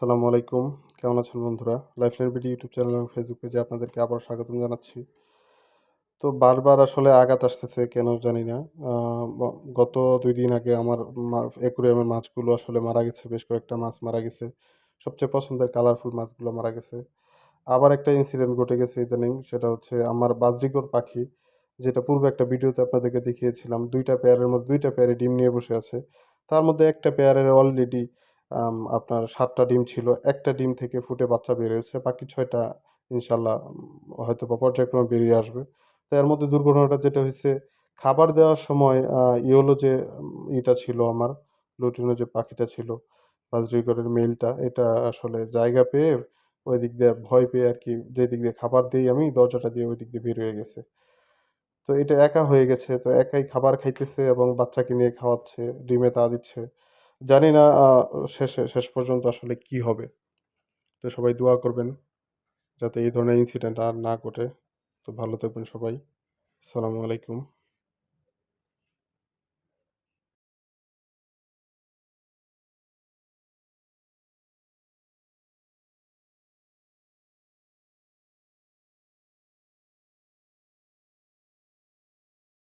সালামু আলাইকুম। কেমন আছেন বন্ধুরা? লাইফলাইন বিডি ইউটিউব চ্যানেল এবং ফেসবুক পেজে আপনাদেরকে আবার স্বাগতম জানাচ্ছি। তো বারবার আসলে আঘাত আসতেছে, কেন জানি না। গত দুই দিন আগে আমার একুরিয়ামের মাছগুলো আসলে মারা গেছে, বেশ কয়েকটা মাছ মারা গেছে। সবচেয়ে পছন্দের কালারফুল মাছগুলো মারা গেছে। আবার একটা ইনসিডেন্ট ঘটে গেছে ইদানিং, সেটা হচ্ছে আমার বাজরিকর পাখি, যেটা পূর্বে একটা ভিডিওতে আপনাদেরকে দেখিয়েছিলাম। দুইটা পেয়ারের মধ্যে, দুইটা পেয়ারে ডিম নিয়ে বসে আছে। তার মধ্যে একটা পেয়ারের অলরেডি আপনার সাতটা ডিম ছিল, একটা ডিম থেকে ফুটে বাচ্চা বের হয়েছে বাকি ছয়টা ইনশাল্লাহ হয়তো বা পর্যায়ক্রমে বেরিয়ে আসবে। তো এর মধ্যে দুর্ঘটনাটা যেটা হয়েছে খাবার দেওয়ার সময় ইয়েলো যে ইটা ছিল আমার, লুটিনো যে পাখিটা ছিল বাজরিগরের মেলটা এটা আসলে জায়গা পেয়ে ওই দিক দিয়ে ভয় পেয়ে আর কি যে দিক দিয়ে খাবার দিই আমি, দরজাটা দিয়ে ওই দিক দিয়ে বের হয়ে গেছে। তো এটা একা হয়ে গেছে, তো একাই খাবার খাইতেছে এবং বাচ্চাকে নিয়ে খাওয়াচ্ছে, ডিমে তা দিচ্ছে। জানি না শেষে, শেষ পর্যন্ত আসলে কি হবে। তো সবাই দোয়া করবেন যাতে এই ধরনের ইনসিডেন্ট আর না ঘটে। তো ভালো থাকবেন সবাই। সালামু আলাইকুম।